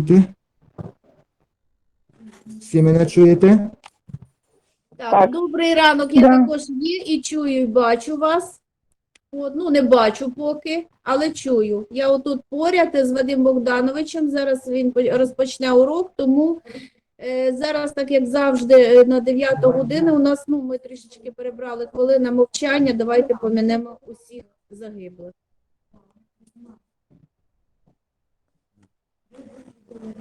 діти? Всі мене чуєте? Так, Так. добрий ранок. Я Да. також є і чую, і бачу вас. От, ну, не бачу поки, але чую. Я отут поряд з Вадим Богдановичем. Зараз він по- розпочне урок, тому е, зараз, так як завжди, е, на 9 годину у нас, ну, ми трішечки перебрали хвилина мовчання. Давайте помінемо усіх загиблих. Сьогодні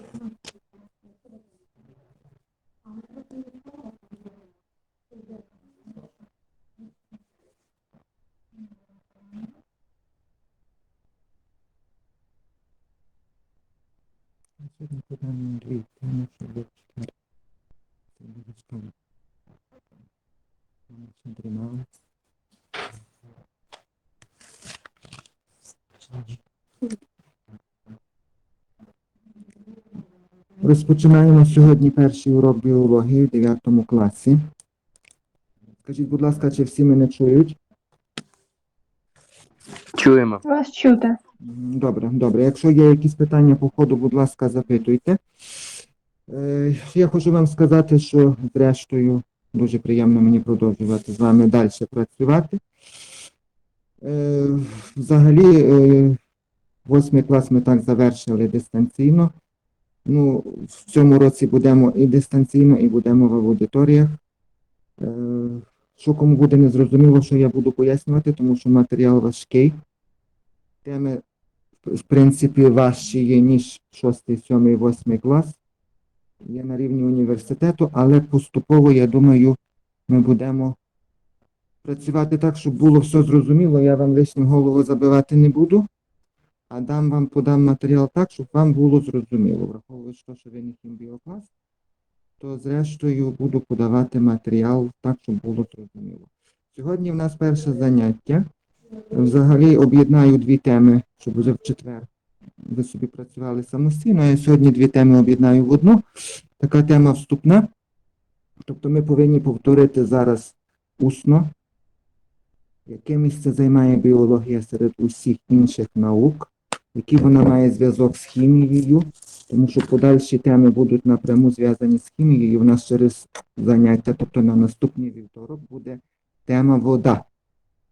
поданий Андрій, тому що ви четвер. Це обов'язково. Ми всі дрімали. Розпочинаємо сьогодні перший урок біології в 9 класі. Скажіть, будь ласка, чи всі мене чують? Чуємо. Вас чути. Добре, добре. Якщо є якісь питання по ходу, будь ласка, запитуйте. Е, Я хочу вам сказати, що зрештою дуже приємно мені продовжувати з вами далі працювати. Е, Взагалі, е, восьмий клас ми так завершили дистанційно. Ну, в цьому році будемо і дистанційно, і будемо в аудиторіях. Е, Що кому буде незрозуміло, що я буду пояснювати, тому що матеріал важкий. Теми в принципі, важчі є, ніж 6, 7, 8 клас. Є на рівні університету, але поступово, я думаю, ми будемо працювати так, щоб було все зрозуміло. Я вам лишню голову забивати не буду, а дам вам подам матеріал так, щоб вам було зрозуміло. Враховуючи те, що ви не хімбіоклас, то зрештою буду подавати матеріал так, щоб було зрозуміло. Сьогодні в нас перше заняття. Взагалі об'єднаю дві теми, щоб вже в четвер ви собі працювали самостійно. Я сьогодні дві теми об'єднаю в одну. Така тема вступна. Тобто ми повинні повторити зараз усно, яке місце займає біологія серед усіх інших наук, який вона має зв'язок з хімією, тому що подальші теми будуть напряму зв'язані з хімією. У нас через заняття, тобто на наступний вівторок, буде тема вода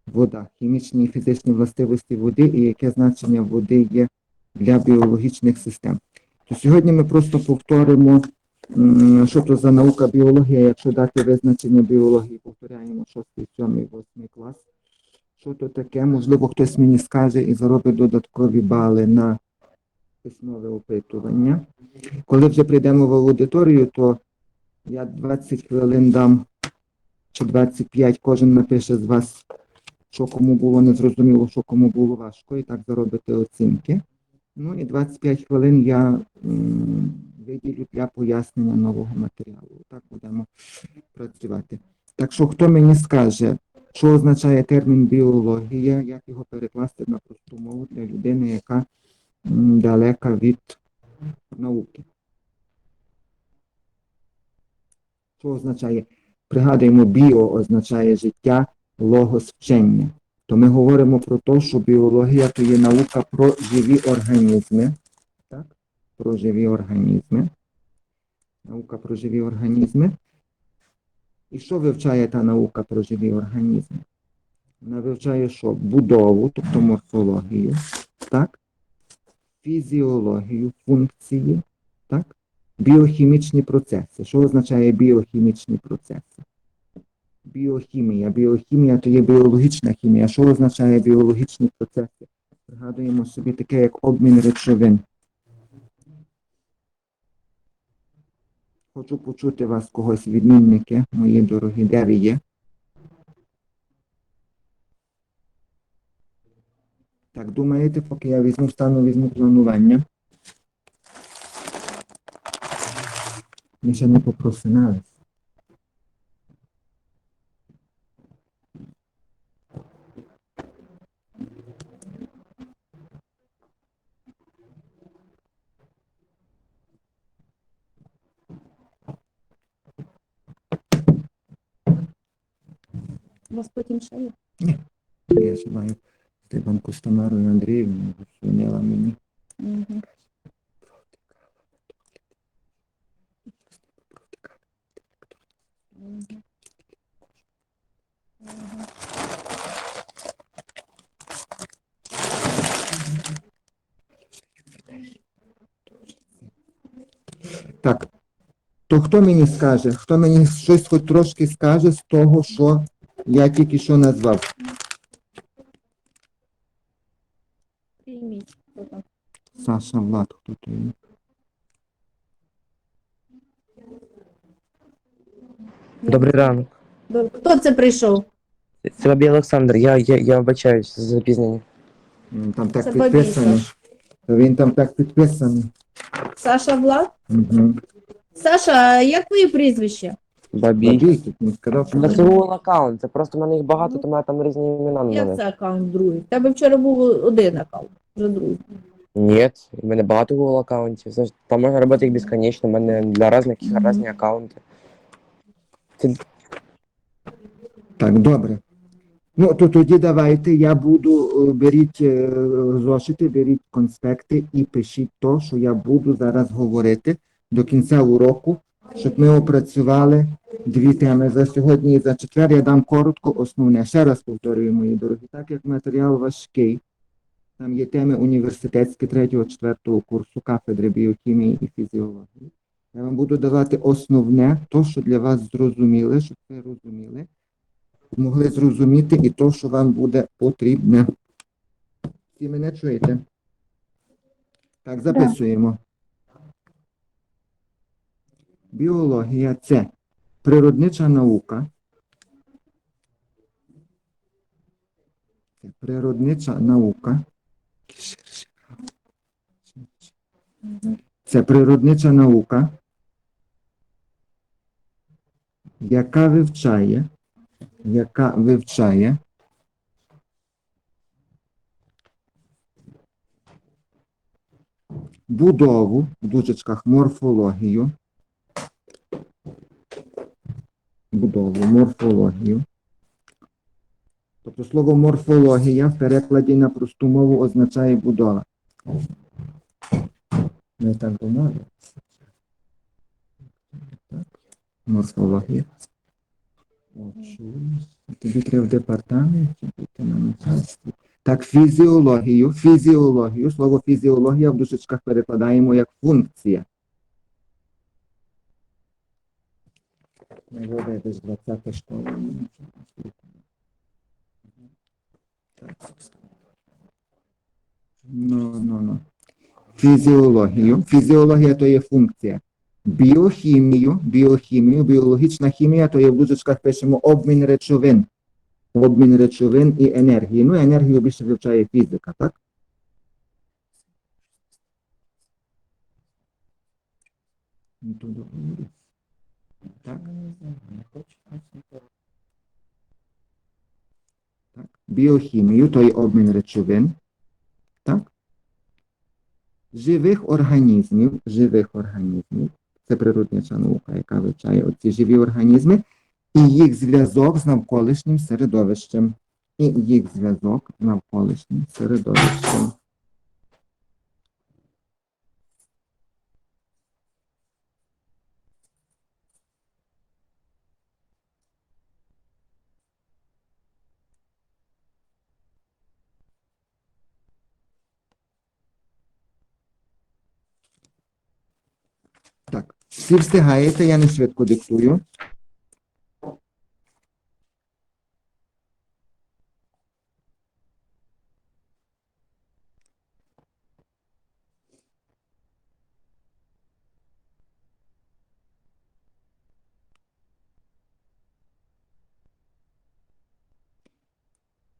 вода, хімічні і фізичні властивості води і яке значення води є для біологічних систем. То сьогодні ми просто повторимо, що то за наука біологія, якщо дати визначення біології, повторяємо 6, 7, 8 клас. Що то таке? Можливо, хтось мені скаже і заробить додаткові бали на письмове опитування. Коли вже прийдемо в аудиторію, то я 20 хвилин дам чи 25, кожен напише з вас що кому було незрозуміло, що кому було важко, і так заробити оцінки. Ну і 25 хвилин я виділю для пояснення нового матеріалу. Так будемо працювати. Так що хто мені скаже, що означає термін біологія, як його перекласти на просту мову для людини, яка далека від науки? Що означає? Пригадуємо, біо означає життя, логос вчення. То ми говоримо про те, що біологія то є наука про живі організми. Так? Про живі організми. Наука про живі організми. І що вивчає та наука про живі організми? Вона вивчає що? Будову, тобто морфологію, так? фізіологію, функції, так? біохімічні процеси. Що означає біохімічні процеси? біохімія. Біохімія то є біологічна хімія. Що означає біологічні процеси? Пригадуємо собі таке, як обмін речовин. Хочу почути вас когось, відмінники, мої дорогі, де ви є? Так, думаєте, поки я візьму стану, візьму планування. Ми ще не попросинались. У вас потім ще є? Ні. Я знаю. Степан Костомарою Андріївною зупиняла мені. Так, то хто мені скаже? Хто мені щось хоч трошки скаже з того, що я тільки що назвав? Прийміть. Хто там? Саша Влад, хто то є? Добрий ранок. Хто це прийшов? Це Бабій Олександр. Я, я, я вибачаюсь за запізнення. Там так Це підписано. Бабій, Він там так підписаний. Саша Влад? Угу. Саша, а як твоє прізвище? Бабій. Бабій тут не сказав, що Це Бабій. Google аккаунт. Це просто в мене їх багато, тому я там різні імена в Як мене. це аккаунт другий? В тебе вчора був один аккаунт, вже другий. Ні, в мене багато Google аккаунтів. Знаєш, Там можна робити їх безконечно. У мене для різних різні аккаунти. Це Так, добре. Ну, то тоді давайте я буду, е, беріть е, зошити, беріть конспекти і пишіть то, що я буду зараз говорити до кінця уроку, щоб ми опрацювали дві теми за сьогодні і за четвер. Я дам коротко основне. Ще раз повторюю, мої дорогі, так як матеріал важкий, там є теми університетські 3-4 курсу кафедри біохімії і фізіології. Я вам буду давати основне, то, що для вас зрозуміле, щоб ви розуміли могли зрозуміти і то, що вам буде потрібне. Всі мене чуєте? Так, записуємо. Біологія це природнича наука. Природнича наука. Це природнича наука, яка вивчає яка вивчає будову в дужечках морфологію, будову, морфологію. Тобто слово морфологія в перекладі на просту мову означає будова. Ми так. Так. Морфологія. Тобі треба в департаменті бути на начальстві. Так, фізіологію. Фізіологію. Слово фізіологія в дужечках перекладаємо як функція. Не виведеш 20 школа. Ну, ну, ну. Фізіологію. Фізіологія то є функція. Біохімію, біохімію, біологічна хімія, то є в дужечках пишемо обмін речовин. Обмін речовин і енергії. Ну, енергію більше вивчає фізика, так? Ну, то. Так. не Так. Біохімію, то є обмін речовин. Так? Живих організмів, живих організмів. Це природнича наука, яка вивчає оці живі організми, і їх зв'язок з навколишнім середовищем. І їх зв'язок з навколишнім середовищем. Так, всі встигаєте, я не швидко диктую.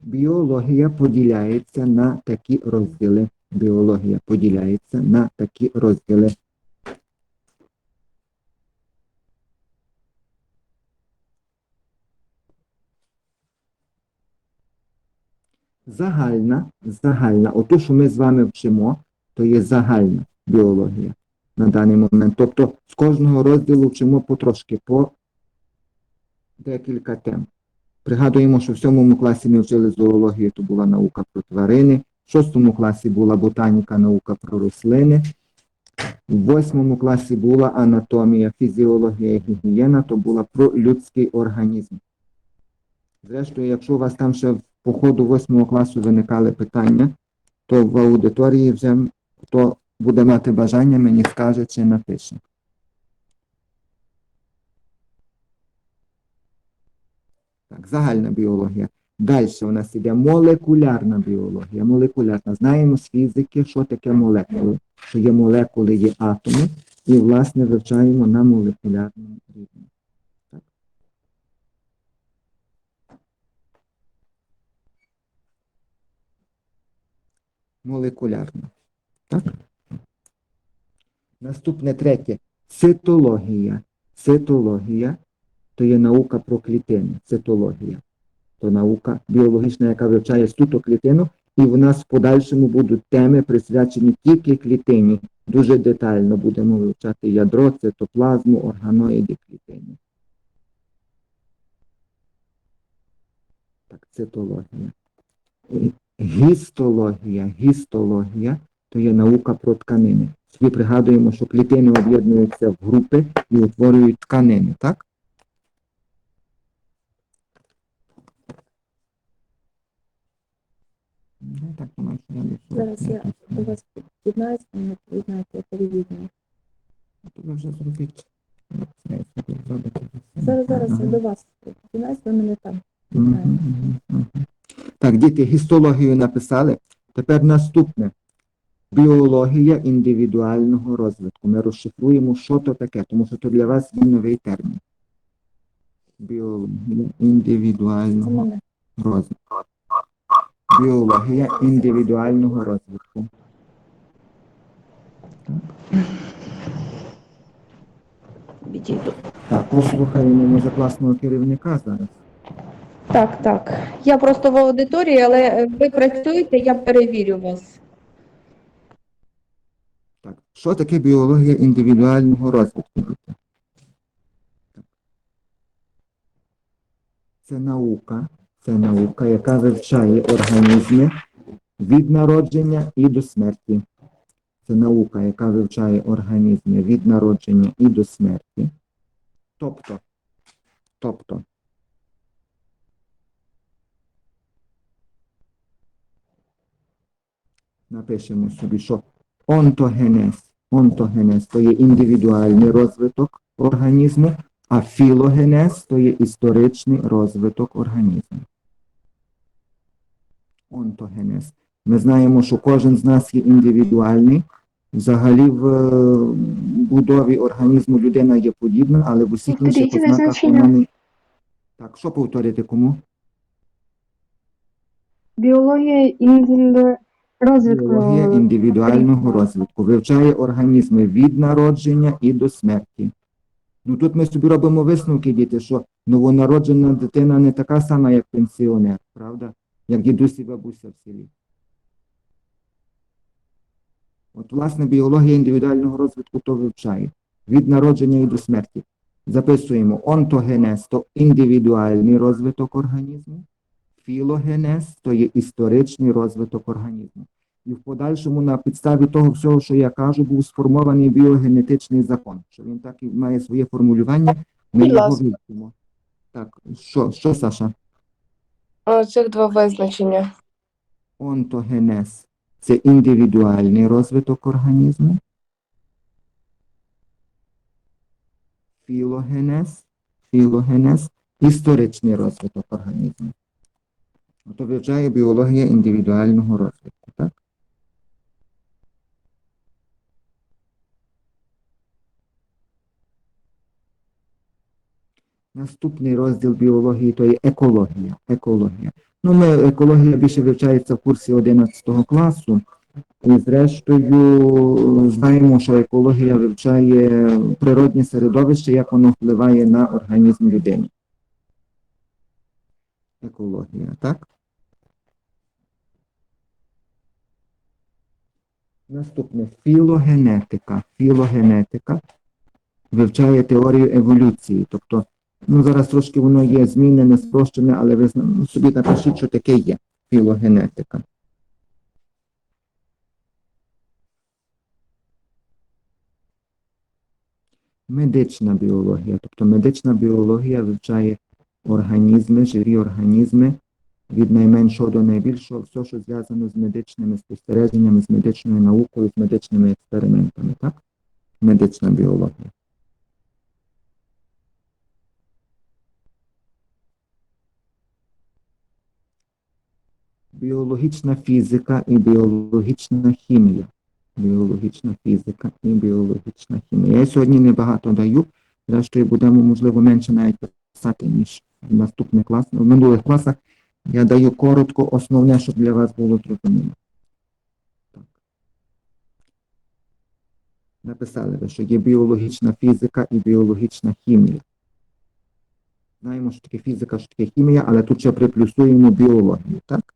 Біологія поділяється на такі розділи. Біологія поділяється на такі розділи. Загальна, загальна, ото, що ми з вами вчимо, то є загальна біологія на даний момент. Тобто з кожного розділу вчимо потрошки по декілька тем. Пригадуємо, що в сьомому класі ми вчили зоологію, то була наука про тварини, в шостому класі була ботаніка, наука про рослини, В восьмому класі була анатомія, фізіологія, гігієна, то була про людський організм. Зрештою, якщо у вас там ще по ходу восьмого класу виникали питання, то в аудиторії вже хто буде мати бажання, мені скаже чи напише. Так, загальна біологія. Далі у нас іде молекулярна біологія. Молекулярна. Знаємо з фізики, що таке молекули. Що є молекули, є атоми, і, власне, вивчаємо на молекулярному рівні. Так. Молекулярна. Так? Наступне третє. Цитологія. Цитологія то є наука про клітини. Цитологія. То наука біологічна, яка вивчає суто клітину, і в нас в подальшому будуть теми присвячені тільки клітині. Дуже детально будемо вивчати ядро, цитоплазму, органоїди клітини. Так, цитологія. Гістологія. Гістологія то є наука про тканини. Собі пригадуємо, що клітини об'єднуються в групи і утворюють тканини, так? Ну, так, воно ж я не Зараз я до вас під'єднаюся, не під'єднаєте телевізію. То ви вже зробіть. Я зробити. Зараз, зараз я до вас під'єднаюся, ви мене там Так, діти, гістологію написали. Тепер наступне. Біологія індивідуального розвитку. Ми розшифруємо, що то таке, тому що то для вас є новий термін. Біологія індивідуального розвитку. Біологія індивідуального розвитку. Так, послухаємо може класного керівника зараз. Так, так. Я просто в аудиторії, але е, ви працюєте, я перевірю вас. Так, що таке біологія індивідуального розвитку? Це наука, це наука, яка вивчає організми від народження і до смерті. Це наука, яка вивчає організми від народження і до смерті. Тобто, тобто, напишемо собі, що онтогенез. Онтогенез то є індивідуальний розвиток організму, а філогенез то є історичний розвиток організму. Онтогенез. Ми знаємо, що кожен з нас є індивідуальний. Взагалі в е, будові організму людина є подібна, але в усіх інших ознаках вона не. Так, що повторити кому? Біологія індивіду... розвитку. Біологія індивідуального розвитку вивчає організми від народження і до смерті. Ну тут ми собі робимо висновки, діти, що новонароджена дитина не така сама, як пенсіонер, правда? Як дідусь і бабуся в селі. От, власне, біологія індивідуального розвитку то вивчає. Від народження і до смерті. Записуємо онтогенез то індивідуальний розвиток організму. Філогенез то є історичний розвиток організму. І в подальшому на підставі того всього, що я кажу, був сформований біогенетичний закон. Що він так і має своє формулювання, ми Будь його ласка. вивчимо. Так, що, що Саша? Цих два визначення. Онтогенез це індивідуальний розвиток організму. Філогенез, філогенез історичний розвиток організму. Ото вивчає біологія індивідуального розвитку, так? Наступний розділ біології то є екологія. Екологія. Ну, ми, екологія більше вивчається в курсі 11 класу. І зрештою знаємо, що екологія вивчає природне середовище, як воно впливає на організм людини. Екологія, так? Наступне філогенетика. Філогенетика вивчає теорію еволюції. Тобто, ну зараз трошки воно є змінене, спрощене, але ви ну, собі напишіть, що таке є філогенетика. медична біологія. Тобто медична біологія вивчає організми, живі організми від найменшого до найбільшого, все, що зв'язано з медичними спостереженнями, з медичною наукою, з медичними експериментами, так? Медична біологія. Біологічна фізика і біологічна хімія. Біологічна фізика і біологічна хімія. Я сьогодні небагато даю, зрештою будемо, можливо, менше навіть писати, ніж в наступних класах. В минулих класах я даю коротко основне, щоб для вас було зрозуміло. Написали ви, що є біологічна фізика і біологічна хімія. Знаємо, що таке фізика, що таке хімія, але тут ще приплюсуємо біологію, так?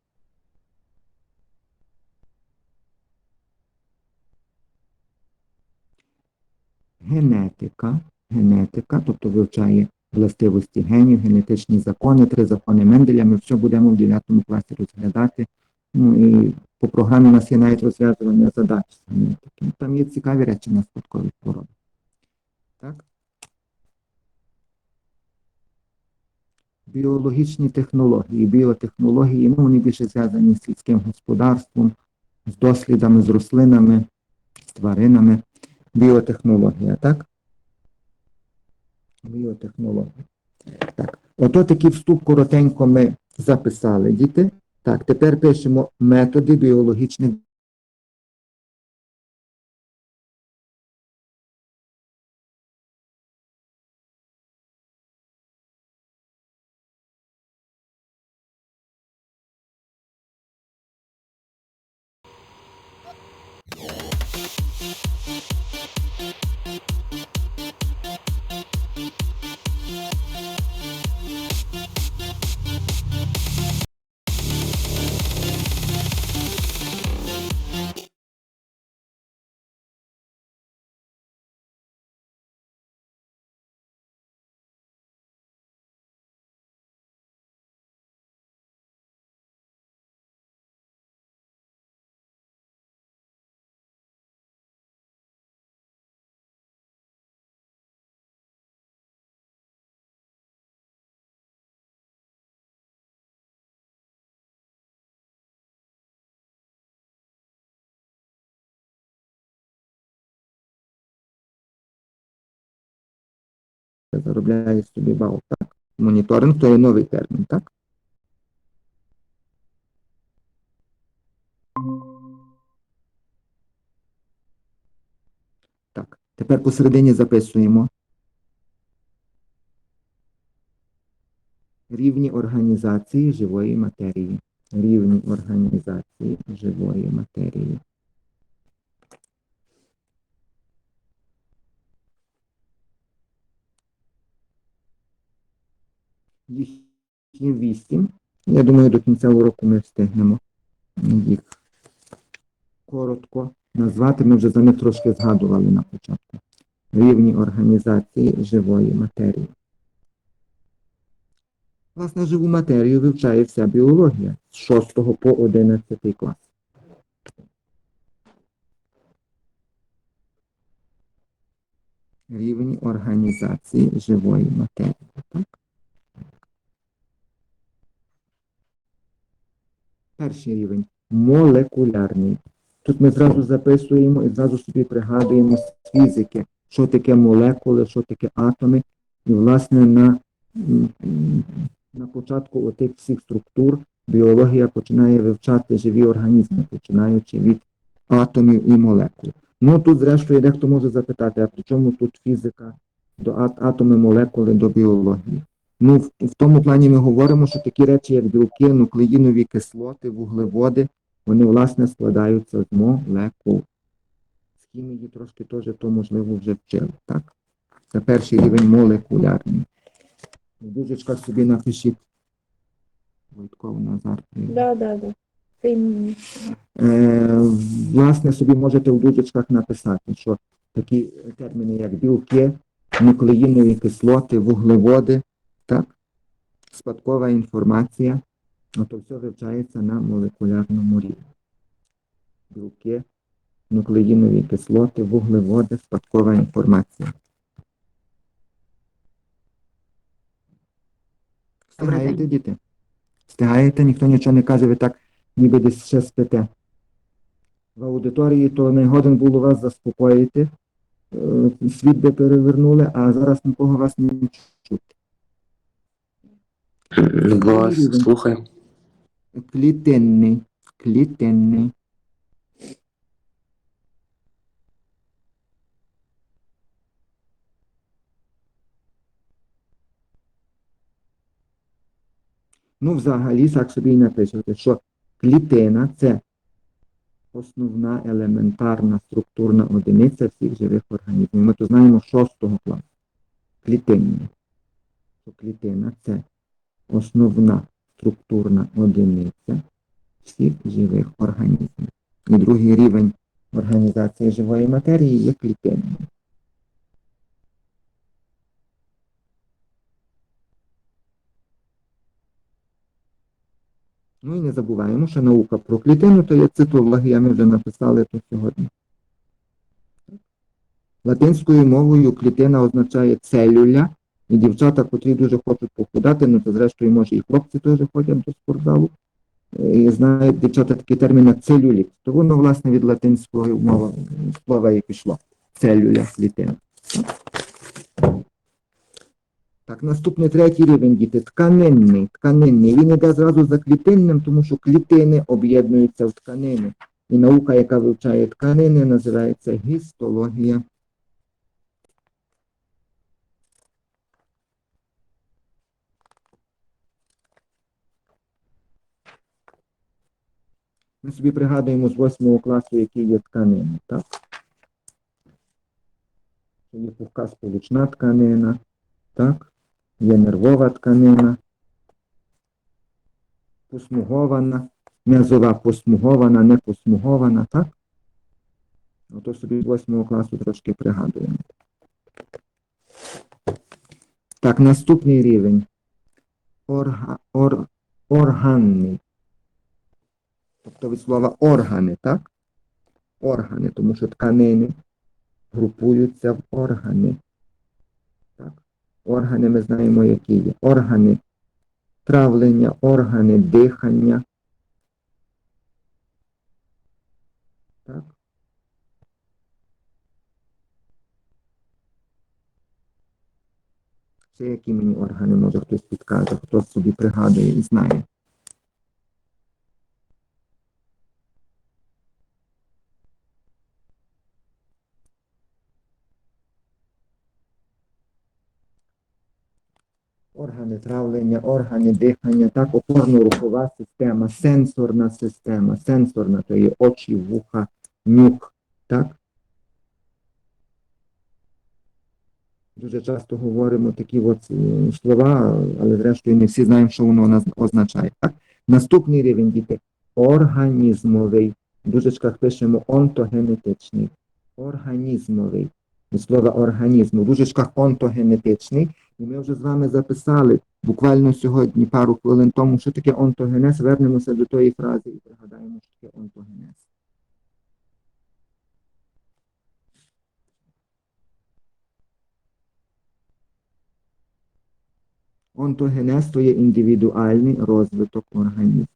Генетика, генетика, тобто вивчає властивості генів, генетичні закони, три закони Менделя. Ми все будемо в 9 класі розглядати. Ну і по програмі у нас є навіть розв'язування задач з генетики. Там є цікаві речі на спадкові хвороби. Так? Біологічні технології, біотехнології, ну вони більше зв'язані з сільським господарством, з дослідами, з рослинами, з тваринами. Біотехнологія, так? Біотехнологія. Так. Ото такий вступ коротенько ми записали, діти. Так, тепер пишемо методи біологічних заробляє собі бал. Так. Моніторинг то є новий термін, так? Так, тепер посередині записуємо. Рівні організації живої матерії. Рівні організації живої матерії. Їх є вісім. Я думаю, до кінця уроку ми встигнемо їх коротко назвати. Ми вже за них трошки згадували на початку. Рівні організації живої матерії. Власне, живу матерію вивчає вся біологія з 6 по 11 клас. Рівні організації живої матерії. Так? Перший рівень молекулярний. Тут ми зразу записуємо і зразу собі пригадуємо з фізики, що таке молекули, що таке атоми. І, власне, на, на початку отих всіх структур біологія починає вивчати живі організми, починаючи від атомів і молекул. Ну тут, зрештою, дехто може запитати, а при чому тут фізика до ат- атоми, молекули до біології? Ну, в, в тому плані ми говоримо, що такі речі, як білки, нуклеїнові кислоти, вуглеводи, вони, власне, складаються з молекул. З хімії трошки теж то, можливо, вже вчили, так? Це перший рівень молекулярний. В дужечках собі напишіть. Войтков Назар. Да, да, да. Е, власне, собі можете в дужечках написати, що такі терміни, як білки, нуклеїнові кислоти, вуглеводи, так? Спадкова інформація, ну, то все вивчається на молекулярному рівні. Білки, нуклеїнові кислоти, вуглеводи, спадкова інформація. Встигаєте, діти? Встигаєте, ніхто нічого не каже, ви так ніби десь ще спите. В аудиторії то не годен було вас заспокоїти, е, світ би перевернули, а зараз нікого вас не чує. Вас слухаю. Клітинний, клітинний. Ну, взагалі, так собі і напишете, що клітина це основна елементарна структурна одиниця всіх живих організмів. Ми то знаємо шостого класу. Клітинні. Клітина це основна структурна одиниця всіх живих організмів. І другий рівень організації живої матерії є клітинним. Ну і не забуваємо, що наука про клітину то є цитологія, ми вже написали то сьогодні. Латинською мовою клітина означає целюля, і дівчата, котрі дуже хочуть похудати, ну то зрештою, може, і хлопці теж ходять до спортзалу, і знають дівчата такий термін целюліт. То воно, власне, від латинської мови слова і пішло. Целюля, клітина. Так, наступний третій рівень, діти, тканинний, тканинний. Він йде зразу за клітинним, тому що клітини об'єднуються в тканини. І наука, яка вивчає тканини, називається гістологія. Ми собі пригадуємо з восьмого класу, які є тканини, так? Є пухка сполучна тканина, так? Є нервова тканина, посмугована, м'язова посмугована, не посмугована, так? Ото собі з восьмого класу трошки пригадуємо. Так, наступний рівень. Орга, ор, органний. Тобто від слова органи, так? Органи, тому що тканини групуються в органи. Так? Органи ми знаємо, які є. Органи травлення, органи дихання. Так? Це які мені органи, може хтось підкаже, хто собі пригадує і знає. Органи травлення, органи дихання, так, опорно-рухова система, сенсорна система, сенсорна, то є очі, вуха, нюх, так? Дуже часто говоримо такі от е, слова, але зрештою не всі знаємо, що воно означає. Так? Наступний рівень діти організмовий. В дужечках пишемо онтогенетичний. Організмовий. Від слова організму. В дужечках онтогенетичний. І ми вже з вами записали буквально сьогодні, пару хвилин тому, що таке онтогенез. Вернемося до тої фрази і пригадаємо, що таке онтогенез. Онтогенез то є індивідуальний розвиток організму.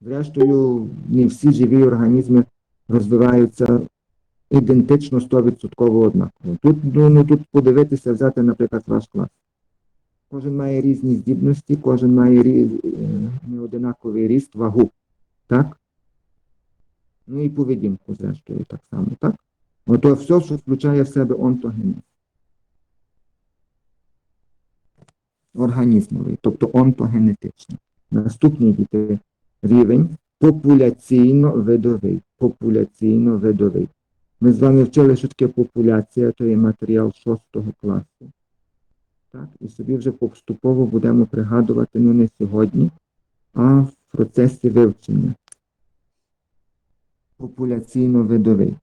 Зрештою, не всі живі організми розвиваються ідентично 100% однаково. Тут, ну, ну, тут подивитися, взяти, наприклад, ваш клас. Кожен має різні здібності, кожен має різ... е, неодинаковий ріст, вагу. Так? Ну і поведінку, зрештою, так само, так? Ото все, що включає в себе онтогенез. Організмовий, тобто онтогенетичний. Наступний рівень популяційно-видовий. Популяційно-видовий. Ми з вами вчили, що таке популяція, то є матеріал 6 класу. Так, і собі вже поступово будемо пригадувати ну не сьогодні, а в процесі вивчення. Популяційно-видовий.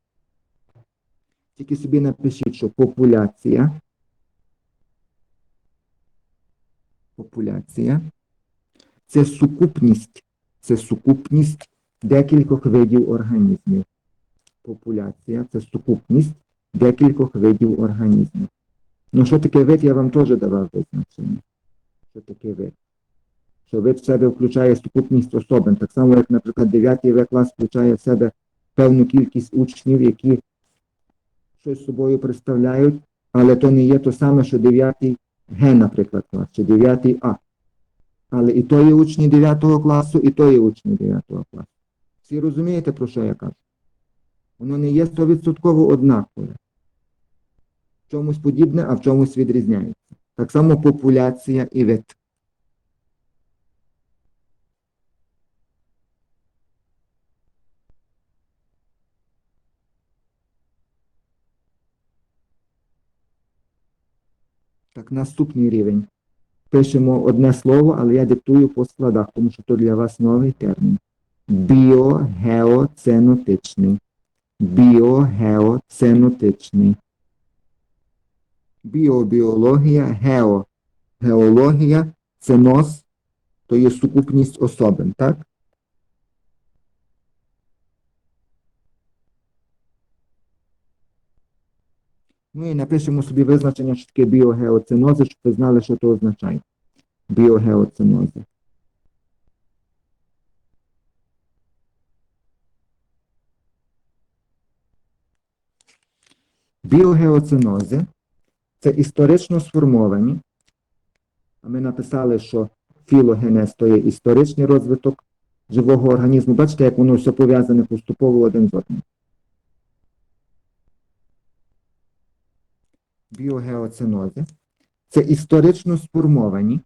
Тільки собі напишіть, що популяція. Популяція це сукупність, це сукупність декількох видів організмів. Популяція це сукупність декількох видів організмів. Ну, що таке вид, я вам теж давав визначення. Що таке вид? Що вид в себе включає сукупність особин. Так само, як, наприклад, 9 В клас включає в себе певну кількість учнів, які щось собою представляють, але то не є то саме, що 9 Г, наприклад, клас, чи 9 А. Але і то є учні 9 класу, і то є учні 9 класу. Всі розумієте, про що я кажу? Воно не є 100% однакове. В чомусь подібне, а в чомусь відрізняється. Так само популяція і вид. Так, наступний рівень. Пишемо одне слово, але я диктую по складах, тому що то для вас новий термін. Біогеоценотичний. Біогеоценотичний. Біобіологія, гео. Геологія, ценоз, то є сукупність особин, так? Ну і напишемо собі визначення, що таке біогеоценози, щоб ви знали, що це означає. Біогеоценози. Біогеоценози це історично сформовані. А ми написали, що філогенез то є історичний розвиток живого організму. Бачите, як воно все пов'язане поступово один з одним. Біогеоценози це історично сформовані